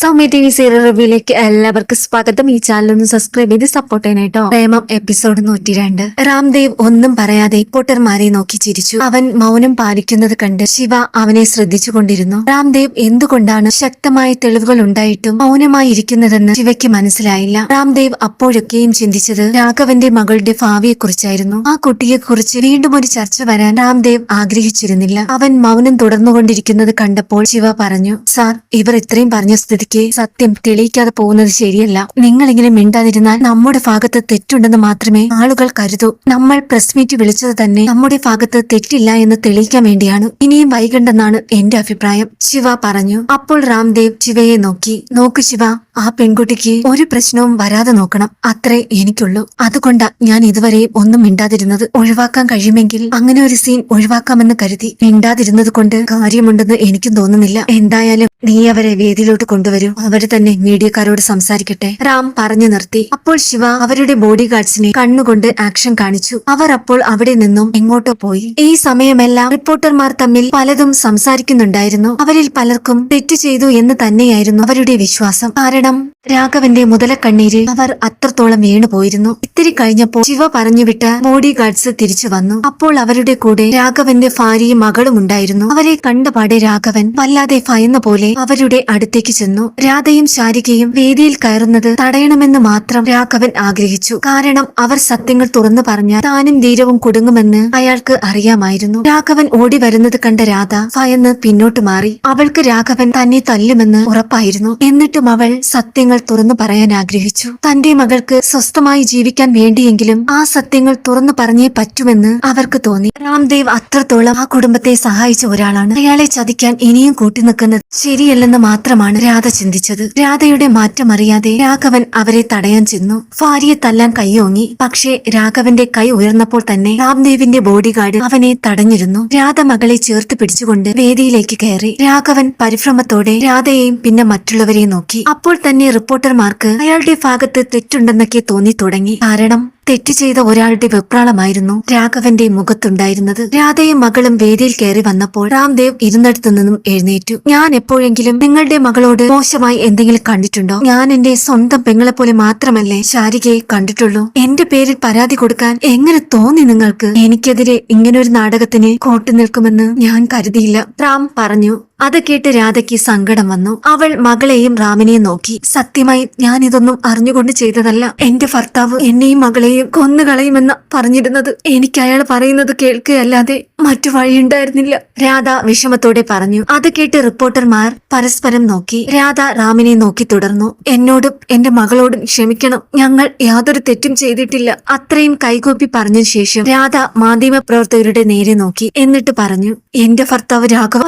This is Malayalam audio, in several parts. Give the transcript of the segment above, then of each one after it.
സൗമ്യ ടി വി സീരിയൽ റിവ്യൂലേക്ക് എല്ലാവർക്കും സ്വാഗതം. ഈ ചാനൽ ഒന്ന് സബ്സ്ക്രൈബ് ചെയ്ത് സപ്പോർട്ട് ചെയ്യണേട്ടോ പ്രേമം എപ്പിസോഡ് നൂറ്റിരണ്ട്. രാംദേവ് ഒന്നും പറയാതെ പൊട്ടർമാരെ നോക്കി ചിരിച്ചു. അവൻ മൗനം പാലിക്കുന്നത് കണ്ട് ശിവ അവനെ ശ്രദ്ധിച്ചുകൊണ്ടിരുന്നു. രാംദേവ് എന്തുകൊണ്ടാണ് ശക്തമായ തെളിവുകൾ ഉണ്ടായിട്ടും മൗനമായി ഇരിക്കുന്നതെന്ന് ശിവയ്ക്ക് മനസ്സിലായില്ല. രാംദേവ് അപ്പോഴൊക്കെയും ചിന്തിച്ചത് രാഘവന്റെ മകളുടെ ഭാവിയെക്കുറിച്ചായിരുന്നു. ആ കുട്ടിയെക്കുറിച്ച് വീണ്ടും ഒരു ചർച്ച വരാൻ രാംദേവ് ആഗ്രഹിച്ചിരുന്നില്ല. അവൻ മൗനം തുടർന്നുകൊണ്ടിരിക്കുന്നത് കണ്ടപ്പോൾ ശിവ പറഞ്ഞു സാർ ഇവർ ഇത്രയും പറഞ്ഞ സ്ഥിതിക്ക് സത്യം തെളിയിക്കാതെ പോകുന്നത് ശരിയല്ല. നിങ്ങളിങ്ങനെ മിണ്ടാതിരുന്നാൽ നമ്മുടെ ഭാഗത്ത് തെറ്റുണ്ടെന്ന് മാത്രമേ ആളുകൾ കരുതൂ. നമ്മൾ പ്രസ് മീറ്റ് വിളിച്ചത് തന്നെ നമ്മുടെ ഭാഗത്ത് തെറ്റില്ല എന്ന് തെളിയിക്കാൻ വേണ്ടിയാണ്. ഇനിയും വൈകണ്ടെന്നാണ് എന്റെ അഭിപ്രായം. ശിവ പറഞ്ഞു. അപ്പോൾ രാംദേവ് ശിവയെ നോക്കി. നോക്കു ശിവ ആ പെൺകുട്ടിക്ക് ഒരു പ്രശ്നവും വരാതെ നോക്കണം. അത്രേ എനിക്കുള്ളൂ. അതുകൊണ്ടാ ഞാൻ ഇതുവരെയും ഒന്നും മിണ്ടാതിരുന്നത്. ഒഴിവാക്കാൻ കഴിയുമെങ്കിൽ അങ്ങനെ ഒരു സീൻ ഒഴിവാക്കാമെന്ന് കരുതി മിണ്ടാതിരുന്നത് കൊണ്ട് കാര്യമുണ്ടെന്ന് എനിക്കും തോന്നുന്നില്ല. എന്തായാലും നീ അവരെ വേദിയിലോട്ട് കൊണ്ടുവരൂ അവർ തന്നെ മീഡിയക്കാരോട് സംസാരിക്കട്ടെ. റാം പറഞ്ഞു നിർത്തി. അപ്പോൾ ശിവ അവരുടെ ബോഡി ഗാർഡ്സിനെ കണ്ണുകൊണ്ട് ആക്ഷൻ കാണിച്ചു. അവർ അപ്പോൾ അവിടെ നിന്നും എങ്ങോട്ടോ പോയി. ഈ സമയമെല്ലാം റിപ്പോർട്ടർമാർ തമ്മിൽ പലതും സംസാരിക്കുന്നുണ്ടായിരുന്നു. അവരിൽ പലർക്കും തെറ്റ് ചെയ്തു എന്ന് തന്നെയായിരുന്നു അവരുടെ വിശ്വാസം. കാരണം രാഘവന്റെ മുതലക്കണ്ണീരിൽ അവർ അത്രത്തോളം വീണുപോയിരുന്നു. ഇത്തിരി കഴിഞ്ഞപ്പോൾ ശിവ പറഞ്ഞുവിട്ട ബോഡി ഗാർഡ്സ് തിരിച്ചു വന്നു. അപ്പോൾ അവരുടെ കൂടെ രാഘവന്റെ ഭാര്യയും മകളും ഉണ്ടായിരുന്നു. അവരെ കണ്ടപാടെ രാഘവൻ വല്ലാതെ ഭയന്ന പോലെ അവരുടെ അടുത്തേക്ക് ചെന്നു. രാധയും ശാരികയും വേദിയിൽ കയറുന്നത് തടയണമെന്ന് മാത്രം രാഘവൻ ആഗ്രഹിച്ചു. കാരണം അവർ സത്യങ്ങൾ തുറന്നു പറഞ്ഞാൽ താനും ധീരവും കുടുങ്ങുമെന്ന് അയാൾക്ക് അറിയാമായിരുന്നു. രാഘവൻ ഓടി വരുന്നത് കണ്ട രാധ ഭയന്ന് പിന്നോട്ട് മാറി. അവൾക്ക് രാഘവൻ തന്നെ തല്ലുമെന്ന് ഉറപ്പായിരുന്നു. എന്നിട്ടും അവൾ സത്യങ്ങൾ തുറന്നു പറയാൻ ആഗ്രഹിച്ചു. തന്റെ മകൾക്ക് സ്വസ്ഥമായി ജീവിക്കാൻ വേണ്ടിയെങ്കിലും ആ സത്യങ്ങൾ തുറന്നു പറഞ്ഞേ പറ്റുമെന്ന് അവർക്ക് തോന്നി. രാംദേവ് അത്രത്തോളം ആ കുടുംബത്തെ സഹായിച്ച ഒരാളാണ്. അയാളെ ചതിക്കാൻ ഇനിയും കൂട്ടി നിൽക്കുന്നത് ശരിയല്ലെന്ന് മാത്രമാണ് രാധ ചിന്തിച്ചത്. രാധയുടെ മാറ്റമറിയാതെ രാഘവൻ അവരെ തടയാൻ ചെന്നു. ഭാര്യയെ തല്ലാൻ കൈയോങ്ങി. പക്ഷേ രാഘവന്റെ കൈ ഉയർന്നപ്പോൾ തന്നെ രാംദേവിന്റെ ബോഡി ഗാർഡ് അവനെ തടഞ്ഞിരുന്നു. രാധ മകളെ ചേർത്ത് പിടിച്ചുകൊണ്ട് വേദിയിലേക്ക് കയറി. രാഘവൻ പരിഭ്രമത്തോടെ രാധയെയും പിന്നെ മറ്റുള്ളവരെയും നോക്കി. അപ്പോൾ തന്നെ റിപ്പോർട്ടർമാർക്ക് അയാളുടെ ഭാഗത്ത് തെറ്റുണ്ടെന്നൊക്കെ തോന്നി തുടങ്ങി. കാരണം തെറ്റ് ചെയ്ത ഒരാളുടെ വെപ്രാളമായിരുന്നു രാഘവന്റെ മുഖത്തുണ്ടായിരുന്നത്. രാധയും മകളും വേദിയിൽ കയറി വന്നപ്പോൾ രാംദേവ് ഇരുന്നിടത്തു നിന്നും എഴുന്നേറ്റു. ഞാൻ എപ്പോഴെങ്കിലും നിങ്ങളുടെ മകളോട് മോശമായി എന്തെങ്കിലും കണ്ടിട്ടുണ്ടോ? ഞാൻ എന്റെ സ്വന്തം പെങ്ങളെ പോലെ മാത്രമല്ലേ ശാരികയെ കണ്ടിട്ടുള്ളൂ? എന്റെ പേരിൽ പരാതി കൊടുക്കാൻ എങ്ങനെ തോന്നി നിങ്ങൾക്ക്? എനിക്കെതിരെ ഇങ്ങനൊരു നാടകത്തിന് കോട്ടു നിൽക്കുമെന്ന് ഞാൻ കരുതിയില്ല റാം പറഞ്ഞു. അത് കേട്ട് രാധയ്ക്ക് സങ്കടം വന്നു. അവൾ മകളെയും റാമിനെയും നോക്കി. സത്യമായി ഞാൻ ഇതൊന്നും അറിഞ്ഞുകൊണ്ട് ചെയ്തതല്ല. എന്റെ ഭർത്താവ് എന്നെയും മകളെയും കൊന്നുകളയുമെന്ന് പറഞ്ഞിരുന്നത് എനിക്ക് അയാൾ പറയുന്നത് കേൾക്കുകയല്ലാതെ മറ്റു വഴിയുണ്ടായിരുന്നില്ല. രാധ വിഷമത്തോടെ പറഞ്ഞു. അത് കേട്ട് റിപ്പോർട്ടർമാർ പരസ്പരം നോക്കി. രാധ റാമിനെ നോക്കി തുടർന്നു. എന്നോടും എന്റെ മകളോടും ക്ഷമിക്കണം. ഞങ്ങൾ യാതൊരു തെറ്റും ചെയ്തിട്ടില്ല. അത്രയും കൈകൂപ്പി പറഞ്ഞ ശേഷം രാധ മാധ്യമ പ്രവർത്തകരുടെ നേരെ നോക്കി. എന്നിട്ട് പറഞ്ഞു എന്റെ ഭർത്താവ് രാഘവ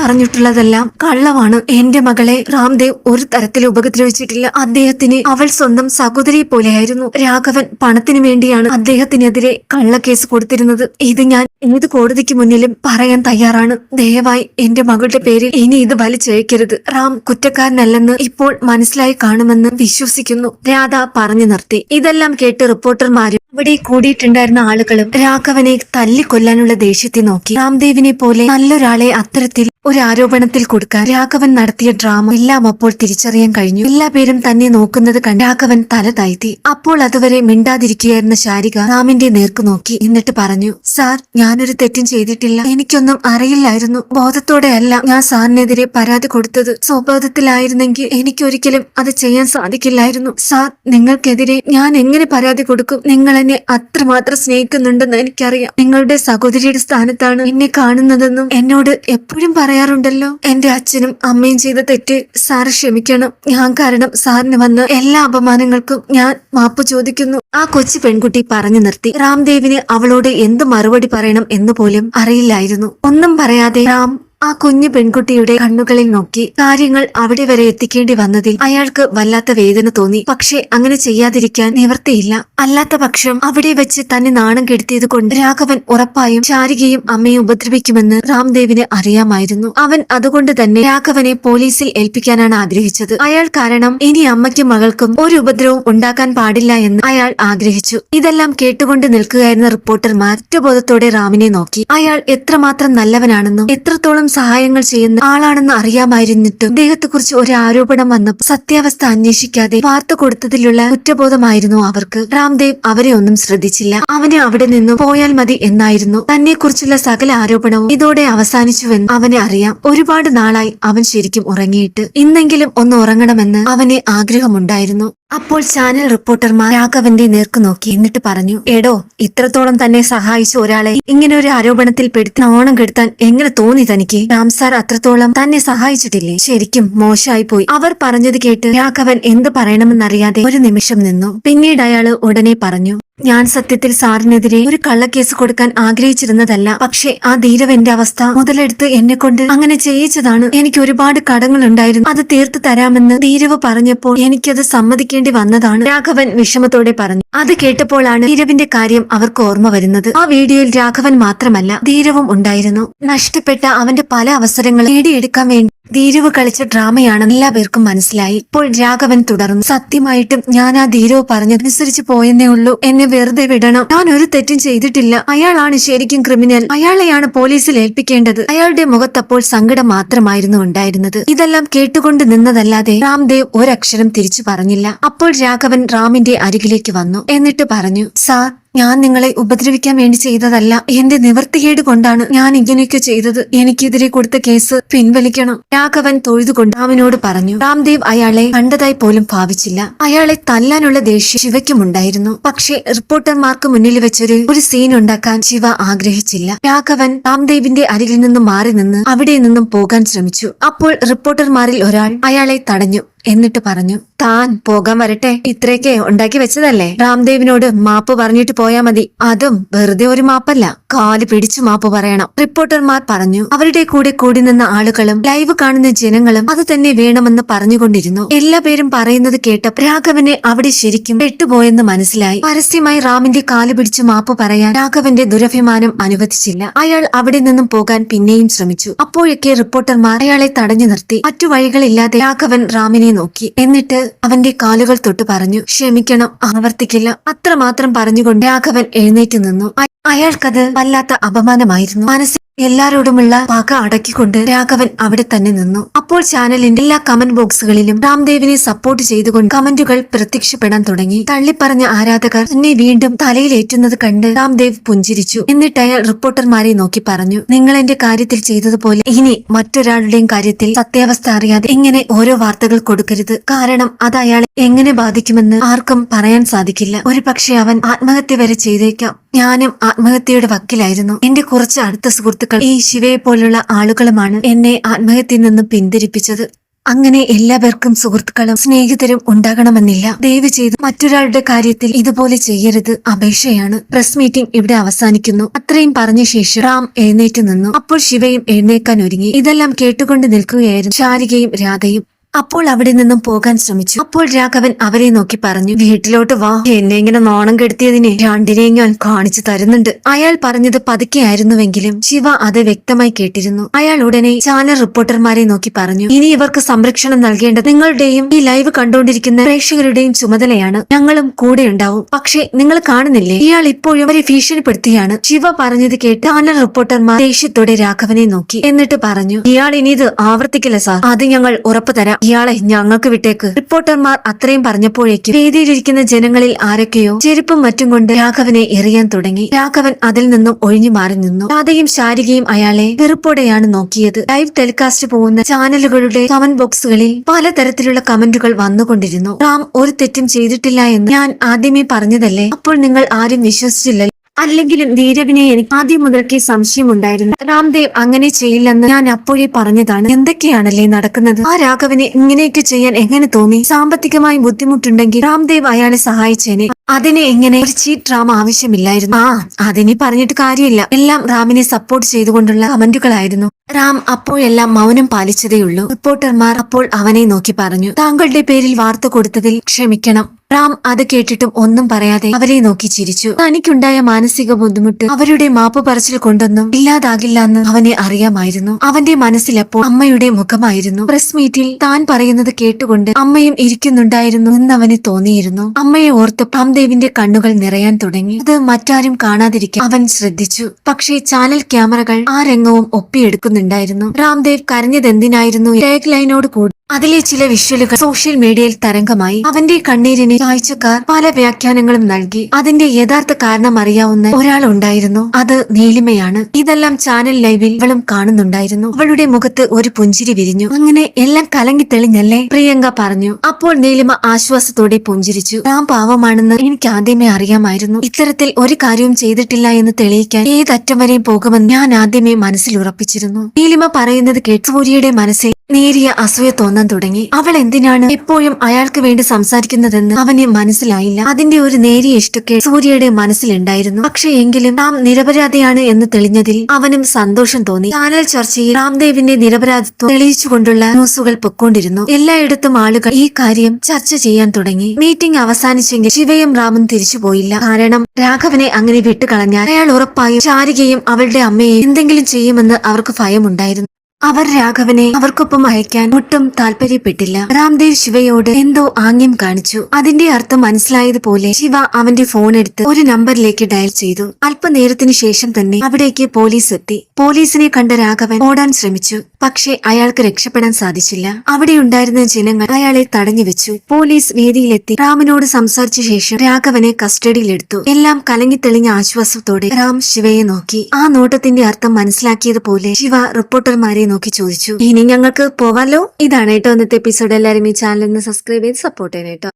പറഞ്ഞിട്ടുള്ളതെല്ലാം കള്ളമാണ് എന്റെ മകളെ രാംദേവ് ഒരു തരത്തിൽ ഉപദ്രവിച്ചിട്ടില്ല അദ്ദേഹത്തിന് അവൾ സ്വന്തം സഹോദരിയെ പോലെയായിരുന്നു. രാഘവൻ പണത്തിനു വേണ്ടിയാണ് അദ്ദേഹത്തിനെതിരെ കള്ളക്കേസ് കൊടുത്തിരുന്നത്. ഇത് ഞാൻ ഏത് കോടതിക്ക് മുന്നിലും പറയാൻ തയ്യാറാണ്. ദയവായി എന്റെ മകളുടെ പേരിൽ ഇനി ഇത് വലിച്ചയക്കരുത് റാം കുറ്റക്കാരനല്ലെന്ന് ഇപ്പോൾ മനസ്സിലായി കാണുമെന്ന് വിശ്വസിക്കുന്നു. രാധ പറഞ്ഞു നിർത്തി. ഇതെല്ലാം കേട്ട് റിപ്പോർട്ടർമാരും അവിടെ കൂടിയിട്ടുണ്ടായിരുന്ന ആളുകളും രാഘവനെ തല്ലിക്കൊല്ലാനുള്ള ദേഷ്യത്തെ നോക്കി. രാംദേവിനെ പോലെ നല്ലൊരാളെ അത്തരത്തിൽ ഒരു ആരോപണത്തിൽ കൊടുക്കാൻ രാഘവൻ നടത്തിയ ഡ്രാമ എല്ലാം അപ്പോൾ തിരിച്ചറിയാൻ കഴിഞ്ഞു. എല്ലാ പേരും തന്നെ നോക്കുന്നത് കണ്ട് രാഘവൻ തല താഴ്ത്തി. അപ്പോൾ അതുവരെ മിണ്ടാതിരിക്കുകയായിരുന്ന ശാരിക റാമിന്റെ നേർക്ക് നോക്കി എന്നിട്ട് പറഞ്ഞു സാർ ഞാനൊരു തെറ്റും ചെയ്തിട്ടില്ല. എനിക്കൊന്നും അറിയില്ലായിരുന്നു. ബോധത്തോടെ അല്ല ഞാൻ സാറിനെതിരെ പരാതി കൊടുത്തത്. സ്വബോധത്തിലായിരുന്നെങ്കിൽ എനിക്കൊരിക്കലും അത് ചെയ്യാൻ സാധിക്കില്ലായിരുന്നു. സാർ നിങ്ങൾക്കെതിരെ ഞാൻ എങ്ങനെ പരാതി കൊടുക്കും? നിങ്ങൾ എന്നെ അത്രമാത്രം സ്നേഹിക്കുന്നുണ്ടെന്ന് എനിക്കറിയാം. നിങ്ങളുടെ സഹോദരിയുടെ സ്ഥാനത്താണ് എന്നെ കാണുന്നതെന്നും എന്നോട് എപ്പോഴും പറയാറുണ്ടല്ലോ. എന്റെ അച്ഛനും അമ്മയും ചെയ്ത തെറ്റ് സാർ ക്ഷമിക്കണം. ഞാൻ കാരണം സാറിന് വന്ന് എല്ലാ അപമാനങ്ങൾക്കും ഞാൻ മാപ്പ് ചോദിക്കുന്നു. ആ കൊച്ചു പെൺകുട്ടി പറഞ്ഞു നിർത്തി. രാംദേവിന് അവളോട് എന്ത് മറുപടി പറയണം എന്ന് പോലും അറിയില്ലായിരുന്നു. ഒന്നും പറയാതെ രാം ആ കുഞ്ഞു പെൺകുട്ടിയുടെ കണ്ണുകളിൽ നോക്കി കാര്യങ്ങൾ അവിടെ വരെ എത്തിക്കേണ്ടി വന്നതിൽ അയാൾക്ക് വല്ലാത്ത വേദന തോന്നി. പക്ഷേ അങ്ങനെ ചെയ്യാതിരിക്കാൻ നിവർത്തിയില്ല. അല്ലാത്ത പക്ഷം അവിടെ വെച്ച് തന്നെ നാണം കെടുത്തിയത് കൊണ്ട് രാഘവൻ ഉറപ്പായും ചാരികയും അമ്മയെ ഉപദ്രവിക്കുമെന്ന് രാംദേവിന് അറിയാമായിരുന്നു. അവൻ അതുകൊണ്ട് തന്നെ രാഘവനെ പോലീസിൽ ഏൽപ്പിക്കാനാണ് ആഗ്രഹിച്ചത്. അയാൾ കാരണം ഇനി അമ്മയ്ക്കും മകൾക്കും ഒരു ഉപദ്രവവും ഉണ്ടാക്കാൻ പാടില്ല എന്ന് അയാൾ ആഗ്രഹിച്ചു. ഇതെല്ലാം കേട്ടുകൊണ്ട് നിൽക്കുകയായിരുന്ന റിപ്പോർട്ടർമാർ ഒറ്റബോധത്തോടെ റാമിനെ നോക്കി. അയാൾ എത്രമാത്രം നല്ലവനാണെന്നും എത്രത്തോളം സഹായങ്ങൾ ചെയ്യുന്ന ആളാണെന്ന് അറിയാമായിരുന്നിട്ടും ഇദ്ദേഹത്തെക്കുറിച്ച് ഒരു ആരോപണം വന്നപ്പോൾ സത്യാവസ്ഥ അന്വേഷിക്കാതെ വാർത്ത കൊടുത്തതിലുള്ള കുറ്റബോധമായിരുന്നു അവർക്ക്. രാംദേവ് അവരെ ഒന്നും ശ്രദ്ധിച്ചില്ല. അവനെ അവിടെ നിന്നും പോയാൽ മതി എന്നായിരുന്നു. തന്നെക്കുറിച്ചുള്ള സകല ആരോപണവും ഇതോടെ അവസാനിച്ചുവെന്ന് അവനെ അറിയാം. ഒരുപാട് നാളായി അവൻ ശരിക്കും ഉറങ്ങിയിട്ട്. ഇന്നെങ്കിലും ഒന്ന് ഉറങ്ങണമെന്ന് അവന് ആഗ്രഹമുണ്ടായിരുന്നു. അപ്പോൾ ചാനൽ റിപ്പോർട്ടർമാർ രാഘവന്റെ നേർക്ക് നോക്കി എന്നിട്ട് പറഞ്ഞു എടോ ഇത്രത്തോളം തന്നെ സഹായിച്ച ഒരാളെ ഇങ്ങനെ ഒരു ആരോപണത്തിൽ പെടുത്തി ഓണം കെടുത്താൻ എങ്ങനെ തോന്നി തനിക്ക്? രാം സാർ അത്രത്തോളം തന്നെ സഹായിച്ചിട്ടില്ലേ? ശരിക്കും മോശമായി പോയി. അവർ പറഞ്ഞത് കേട്ട് രാഘവൻ എന്ത് പറയണമെന്നറിയാതെ ഒരു നിമിഷം നിന്നു. പിന്നീട് അയാൾ ഉടനെ പറഞ്ഞു ഞാൻ സത്യത്തിൽ സാറിനെതിരെ ഒരു കള്ളക്കേസ് കൊടുക്കാൻ ആഗ്രഹിച്ചിരുന്നതല്ല. പക്ഷേ ആ ധീരവന്റെ അവസ്ഥ മുതലെടുത്ത് എന്നെ കൊണ്ട് അങ്ങനെ ചെയ്യിച്ചതാണ്. എനിക്ക് ഒരുപാട് കടങ്ങൾ ഉണ്ടായിരുന്നു അത് തീർത്തു തരാമെന്ന് ധീരവ് പറഞ്ഞപ്പോൾ എനിക്കത് സമ്മതിക്കേണ്ടി വന്നതാണ്. രാഘവൻ വിഷമത്തോടെ പറഞ്ഞു. അത് കേട്ടപ്പോഴാണ് ധീരവിന്റെ കാര്യം അവർക്ക് ഓർമ്മ വരുന്നത്. ആ വീഡിയോയിൽ രാഘവൻ മാത്രമല്ല ധീരവും ഉണ്ടായിരുന്നു. നഷ്ടപ്പെട്ട അവന്റെ പല അവസരങ്ങൾ നേടിയെടുക്കാൻ വേണ്ടി ധീരവ് കളിച്ച ഡ്രാമയാണ് എല്ലാ പേർക്കും മനസ്സിലായി. ഇപ്പോൾ രാഘവൻ തുടർന്നു സത്യമായിട്ടും ഞാൻ ആ ധീരവ് പറഞ്ഞതനുസരിച്ച് പോയെന്നേ ഉള്ളൂ. എന്നെ വെറുതെ വിടണം. ഞാൻ ഒരു തെറ്റും ചെയ്തിട്ടില്ല. അയാളാണ് ശരിക്കും ക്രിമിനൽ. അയാളെയാണ് പോലീസിൽ ഏൽപ്പിക്കേണ്ടത്. അയാളുടെ മുഖത്തപ്പോൾ സങ്കടം മാത്രമായിരുന്നു ഉണ്ടായിരുന്നത്. ഇതെല്ലാം കേട്ടുകൊണ്ട് നിന്നതല്ലാതെ രാംദേവ് ഒരക്ഷരം തിരിച്ചു പറഞ്ഞില്ല. അപ്പോൾ രാഘവൻ റാമിന്റെ അരികിലേക്ക് വന്നു. എന്നിട്ട് പറഞ്ഞു സാർ ഞാൻ നിങ്ങളെ ഉപദ്രവിക്കാൻ വേണ്ടി ചെയ്തതല്ല. എന്റെ നിവർത്തികേട് കൊണ്ടാണ് ഞാൻ ഇങ്ങനെയൊക്കെ ചെയ്തത്. എനിക്കെതിരെ കൊടുത്ത കേസ് പിൻവലിക്കണം. രാഘവൻ തൊഴുതുകൊണ്ട് രാമനോട് പറഞ്ഞു രാംദേവ് അയാളെ കണ്ടതായി പോലും ഭാവിച്ചില്ല. അയാളെ തല്ലാനുള്ള ദേഷ്യം ശിവയ്ക്കുമുണ്ടായിരുന്നു. പക്ഷേ റിപ്പോർട്ടർമാർക്ക് മുന്നിൽ വെച്ചൊരു ഒരു സീൻ ഉണ്ടാക്കാൻ ശിവ ആഗ്രഹിച്ചില്ല. രാഘവൻ രാംദേവിന്റെ അരികിൽ നിന്നും മാറി നിന്ന് അവിടെ നിന്നും പോകാൻ ശ്രമിച്ചു. അപ്പോൾ റിപ്പോർട്ടർമാരിൽ ഒരാൾ അയാളെ തടഞ്ഞു. എന്നിട്ട് പറഞ്ഞു താൻ പോകാൻ വരട്ടെ. ഇത്രയൊക്കെ ഉണ്ടാക്കി വെച്ചതല്ലേ? രാംദേവിനോട് മാപ്പ് പറഞ്ഞിട്ട് പോയാ മതി. അതും വെറുതെ ഒരു മാപ്പല്ല. കാൽ പിടിച്ചു മാപ്പ് പറയണം. റിപ്പോർട്ടർമാർ പറഞ്ഞു അവരുടെ കൂടെ കൂടി നിന്ന ആളുകളും ലൈവ് കാണുന്ന ജനങ്ങളും അത് തന്നെ വേണമെന്ന് പറഞ്ഞുകൊണ്ടിരുന്നു. എല്ലാ പേരും പറയുന്നത് കേട്ട രാഘവനെ അവിടെ ശരിക്കും പെട്ടുപോയെന്ന് മനസ്സിലായി. പരസ്യമായി റാമിന്റെ കാൽ പിടിച്ചു മാപ്പ് പറയാൻ രാഘവന്റെ ദുരഭിമാനം അനുവദിച്ചില്ല. അയാൾ അവിടെ നിന്നും പോകാൻ പിന്നെയും ശ്രമിച്ചു. അപ്പോഴൊക്കെ റിപ്പോർട്ടർമാർ അയാളെ തടഞ്ഞു നിർത്തി. മറ്റു വഴികളില്ലാതെ രാഘവൻ റാമിനെ നോക്കി. എന്നിട്ട് അവന്റെ കാലുകൾ തൊട്ട് പറഞ്ഞു ക്ഷമിക്കണം ആവർത്തിക്കില്ല. അത്രമാത്രം പറഞ്ഞുകൊണ്ട് രാഘവൻ എഴുന്നേറ്റ് നിന്നു. അയാൾക്കത് വല്ലാത്ത അപമാനമായിരുന്നു. മനസ്സിൽ എല്ലാരോടുമുള്ള പക അടക്കിക്കൊണ്ട് രാഘവൻ അവിടെ തന്നെ നിന്നു. അപ്പോൾ ചാനലിന്റെ എല്ലാ കമന്റ് ബോക്സുകളിലും രാംദേവിനെ സപ്പോർട്ട് ചെയ്തുകൊണ്ട് കമന്റുകൾ പ്രത്യക്ഷപ്പെടാൻ തുടങ്ങി. തള്ളിപ്പറഞ്ഞ ആരാധകർ തന്നെ വീണ്ടും തലയിലേറ്റുന്നത് കണ്ട് രാംദേവ് പുഞ്ചിരിച്ചു. എന്നിട്ട് അയാൾ റിപ്പോർട്ടർമാരെ നോക്കി പറഞ്ഞു നിങ്ങൾ എന്റെ കാര്യത്തിൽ ചെയ്തതുപോലെ ഇനി മറ്റൊരാളുടെയും കാര്യത്തിൽ സത്യാവസ്ഥ അറിയാതെ ഇങ്ങനെ ഓരോ വാർത്തകൾ കൊടുക്കരുത്. കാരണം അത് അയാളെ എങ്ങനെ ബാധിക്കുമെന്ന് ആർക്കും പറയാൻ സാധിക്കില്ല. ഒരു അവൻ ആത്മഹത്യ വരെ ചെയ്തേക്കാം. ഞാനും ആത്മഹത്യയുടെ വക്കിലായിരുന്നു. എന്റെ കുറച്ച് അടുത്ത സുഹൃത്തുക്കൾ ഈ ശിവയെ പോലുള്ള ആളുകളുമാണ് എന്നെ ആത്മഹത്യയിൽ നിന്ന് പിന്തിരിപ്പിച്ചത്. അങ്ങനെ എല്ലാവർക്കും സുഹൃത്തുക്കളും സ്നേഹിതരും ഉണ്ടാകണമെന്നില്ല. ദയവ് ചെയ്ത് മറ്റൊരാളുടെ കാര്യത്തിൽ ഇതുപോലെ ചെയ്യരുത്. അപേക്ഷയാണ്. പ്രസ് മീറ്റിംഗ് ഇവിടെ അവസാനിക്കുന്നു. അത്രയും പറഞ്ഞ ശേഷം റാം എഴുന്നേറ്റ് നിന്നു. അപ്പോൾ ശിവയും എഴുന്നേക്കാൻ ഒരുങ്ങി. ഇതെല്ലാം കേട്ടുകൊണ്ട് നിൽക്കുകയായിരുന്നു ശാരികയും രാധയും. അപ്പോൾ അവിടെ നിന്നും പോകാൻ ശ്രമിച്ചു. അപ്പോൾ രാഘവൻ അവരെ നോക്കി പറഞ്ഞു വീട്ടിലോട്ട് വാ. എന്നെ ഇങ്ങനെ നാണം കെടുത്തിയതിനെ രണ്ടിനെയും ഞാൻ കാണിച്ചു തരുന്നുണ്ട്. അയാൾ പറഞ്ഞത് പതുക്കെയായിരുന്നുവെങ്കിലും ശിവ അത് വ്യക്തമായി കേട്ടിരുന്നു. അയാൾ ഉടനെ ചാനൽ റിപ്പോർട്ടർമാരെ നോക്കി പറഞ്ഞു ഇനി ഇവർക്ക് സംരക്ഷണം നൽകേണ്ടത് നിങ്ങളുടെയും ഈ ലൈവ് കണ്ടുകൊണ്ടിരിക്കുന്ന പ്രേക്ഷകരുടെയും ചുമതലയാണ്. ഞങ്ങളും കൂടെ ഉണ്ടാവും. പക്ഷേ നിങ്ങൾ കാണുന്നില്ലേ? ഇയാൾ ഇപ്പോഴും അവരെ ഭീഷണിപ്പെടുത്തിയാണ്. ശിവ പറഞ്ഞത് കേട്ട് ചാനൽ റിപ്പോർട്ടർമാർ ദേഷ്യത്തോടെ രാഘവനെ നോക്കി. എന്നിട്ട് പറഞ്ഞു ഇയാൾ ഇനി ഇത് ആവർത്തിക്കില്ല സാർ. അത് ഞങ്ങൾ ഉറപ്പു തരാം ഇയാളെ ഞങ്ങൾക്ക് വിട്ടേക്ക്. റിപ്പോർട്ടർമാർ അത്രയും പറഞ്ഞപ്പോഴേക്കും വേദിയിലിരിക്കുന്ന ജനങ്ങളിൽ ആരൊക്കെയോ ചെരുപ്പും മറ്റും കൊണ്ട് രാഘവനെ എറിയാൻ തുടങ്ങി. രാഘവൻ അതിൽ നിന്നും ഒഴിഞ്ഞു മാറി നിന്നു. രാധയും ശാരികയും അയാളെ വെറുപ്പോടെയാണ് നോക്കിയത്. ലൈവ് ടെലികാസ്റ്റ് പോകുന്ന ചാനലുകളുടെ കമന്റ് ബോക്സുകളിൽ പലതരത്തിലുള്ള കമന്റുകൾ വന്നുകൊണ്ടിരുന്നു. റാം ഒരു തെറ്റും ചെയ്തിട്ടില്ല എന്ന് ഞാൻ ആദ്യമേ പറഞ്ഞതല്ലേ? അപ്പോൾ നിങ്ങൾ ആരും വിശ്വസിച്ചില്ല അല്ലെങ്കിലും ധീരവിനെ എനിക്ക് ആദ്യം മുതൽക്കേ സംശയമുണ്ടായിരുന്നു. രാംദേവ് അങ്ങനെ ചെയ്യില്ലെന്ന് ഞാൻ അപ്പോഴേ പറഞ്ഞതാണ്. എന്തൊക്കെയാണല്ലേ നടക്കുന്നത്? ആ രാഘവനെ ഇങ്ങനെയൊക്കെ ചെയ്യാൻ എങ്ങനെ തോന്നി? സാമ്പത്തികമായി ബുദ്ധിമുട്ടുണ്ടെങ്കിൽ രാംദേവ് അയാളെ സഹായിച്ചേനെ. അതിനെ എങ്ങനെ ഒരു ചീറ്റ് ഡ്രാമ ആവശ്യമില്ലായിരുന്നു. ആ അതിനി പറഞ്ഞിട്ട് കാര്യമില്ല. എല്ലാം റാമിനെ സപ്പോർട്ട് ചെയ്തുകൊണ്ടുള്ള കമന്റുകളായിരുന്നു. റാം അപ്പോഴെല്ലാം മൗനം പാലിച്ചതേയുള്ളൂ റിപ്പോർട്ടർമാർ അപ്പോൾ അവനെ നോക്കി പറഞ്ഞു. താങ്കളുടെ പേരിൽ വാർത്ത കൊടുത്തതിൽ ക്ഷമിക്കണം. റാം അത് കേട്ടിട്ടും ഒന്നും പറയാതെ അവരെ നോക്കി ചിരിച്ചു. തനിക്കുണ്ടായ മാനസിക ബുദ്ധിമുട്ട് അവരുടെ മാപ്പ് പറച്ചിൽ കൊണ്ടൊന്നും ഇല്ലാതാകില്ല എന്ന് അവനെ അറിയാമായിരുന്നു. അവന്റെ മനസ്സിലപ്പോൾ അമ്മയുടെ മുഖമായിരുന്നു. പ്രസ് മീറ്റിൽ താൻ പറയുന്നത് കേട്ടുകൊണ്ട് അമ്മയും ഇരിക്കുന്നുണ്ടായിരുന്നു എന്ന് അവന് തോന്നിയിരുന്നു. അമ്മയെ ഓർത്ത് രാംദേവിന്റെ കണ്ണുകൾ നിറയാൻ തുടങ്ങി. അത് മറ്റാരും കാണാതിരിക്കാൻ അവൻ ശ്രദ്ധിച്ചു. പക്ഷേ ചാനൽ ക്യാമറകൾ ആ രംഗവും ഒപ്പിയെടുക്കുന്നുണ്ട്. കരയുന്നുണ്ടായിരുന്നു രാംദേവ് കരഞ്ഞത് എന്തിനായിരുന്നു? ടാഗ് ലൈനോട് കൂടി. അതിലെ ചില വിഷ്വലുകൾ സോഷ്യൽ മീഡിയയിൽ തരംഗമായി. അവന്റെ കണ്ണീരിനെ കാഴ്ചക്കാർ പല വ്യാഖ്യാനങ്ങളും നൽകി. അതിന്റെ യഥാർത്ഥ കാരണം അറിയാവുന്ന ഒരാൾ ഉണ്ടായിരുന്നു. അത് നീലിമയാണ്. ഇതെല്ലാം ചാനൽ ലൈവിൽ ഇവളും കാണുന്നുണ്ടായിരുന്നു. അവളുടെ മുഖത്ത് ഒരു പുഞ്ചിരി വിരിഞ്ഞു. അങ്ങനെ എല്ലാം കലങ്ങി തെളിഞ്ഞല്ലേ? പ്രിയങ്ക പറഞ്ഞു. അപ്പോൾ നീലിമ ആശ്വാസത്തോടെ പുഞ്ചിരിച്ചു. റാം പാവമാണെന്ന് എനിക്ക് ആദ്യമേ അറിയാമായിരുന്നു. ഇത്തരത്തിൽ ഒരു കാര്യവും ചെയ്തിട്ടില്ല എന്ന് തെളിയിക്കാൻ ഏതറ്റം വരെയും പോകുമെന്ന് ഞാൻ ആദ്യമേ മനസ്സിൽ ഉറപ്പിച്ചിരുന്നു. നീലിമ പറയുന്നത് കേട്ട് സൂര്യയുടെ മനസ്സിൽ നേരിയ അസൂയ തോന്നാൻ തുടങ്ങി. അവൾ എന്തിനാണ് എപ്പോഴും അയാൾക്ക് വേണ്ടി സംസാരിക്കുന്നതെന്ന് അവന് മനസ്സിലായില്ല. അതിന്റെ ഒരു നേരിയ ഇഷ്ടക്കെ സൂര്യയുടെ മനസ്സിലുണ്ടായിരുന്നു. പക്ഷെ എങ്കിലും റാം നിരപരാധിയാണ് എന്ന് തെളിഞ്ഞതിൽ അവനും സന്തോഷം തോന്നി. ചാനൽ ചർച്ചയിൽ രാംദേവിന്റെ നിരപരാധിത്വം തെളിയിച്ചുകൊണ്ടുള്ള ന്യൂസുകൾ പൊക്കൊണ്ടിരുന്നു എല്ലായിടത്തും ആളുകൾ ഈ കാര്യം ചർച്ച ചെയ്യാൻ തുടങ്ങി. മീറ്റിംഗ് അവസാനിച്ചെങ്കിൽ ശിവയും റാമും തിരിച്ചുപോയില്ല കാരണം രാഘവനെ അങ്ങനെ വിട്ടുകളഞ്ഞാൽ അയാൾ ഉറപ്പായും ചാരികയും അവളുടെ അമ്മയെയും എന്തെങ്കിലും ചെയ്യുമെന്ന് അവർക്ക് ഭയമുണ്ടായിരുന്നു അവർ രാഘവനെ അവർക്കൊപ്പം അയക്കാൻ ഒട്ടും താല്പര്യപ്പെട്ടില്ല രാംദേവ് ശിവയോട് എന്തോ ആംഗ്യം കാണിച്ചു. അതിന്റെ അർത്ഥം മനസ്സിലായതുപോലെ ശിവ അവന്റെ ഫോൺ എടുത്ത് ഒരു നമ്പറിലേക്ക് ഡയൽ ചെയ്തു. അല്പനേരത്തിനു ശേഷം തന്നെ അവിടേക്ക് പോലീസ് എത്തി. പോലീസിനെ കണ്ട രാഘവൻ ഓടാൻ ശ്രമിച്ചു. പക്ഷേ അയാൾക്ക് രക്ഷപ്പെടാൻ സാധിച്ചില്ല. അവിടെ ഉണ്ടായിരുന്ന ജനങ്ങൾ അയാളെ തടഞ്ഞു വെച്ചു. പോലീസ് വേദിയിലെത്തി റാമിനോട് സംസാരിച്ച ശേഷം രാഘവനെ കസ്റ്റഡിയിലെടുത്തു. എല്ലാം കലങ്ങിത്തെളിഞ്ഞ ആശ്വാസത്തോടെ രാം ശിവയെ നോക്കി. ആ നോട്ടത്തിന്റെ അർത്ഥം മനസ്സിലാക്കിയതുപോലെ ശിവ റിപ്പോർട്ടർമാരെ നോക്കി ചോദിച്ചു. ഇനി ഞങ്ങൾക്ക് പോവാലോ? ഇതാണ് കേട്ടോ ഇന്നത്തെ എപ്പിസോഡ്. എല്ലാവരും ഈ ചാനൽ ഒന്ന് സബ്സ്ക്രൈബ് ചെയ്ത് സപ്പോർട്ട് ചെയ്യണം കേട്ടോ.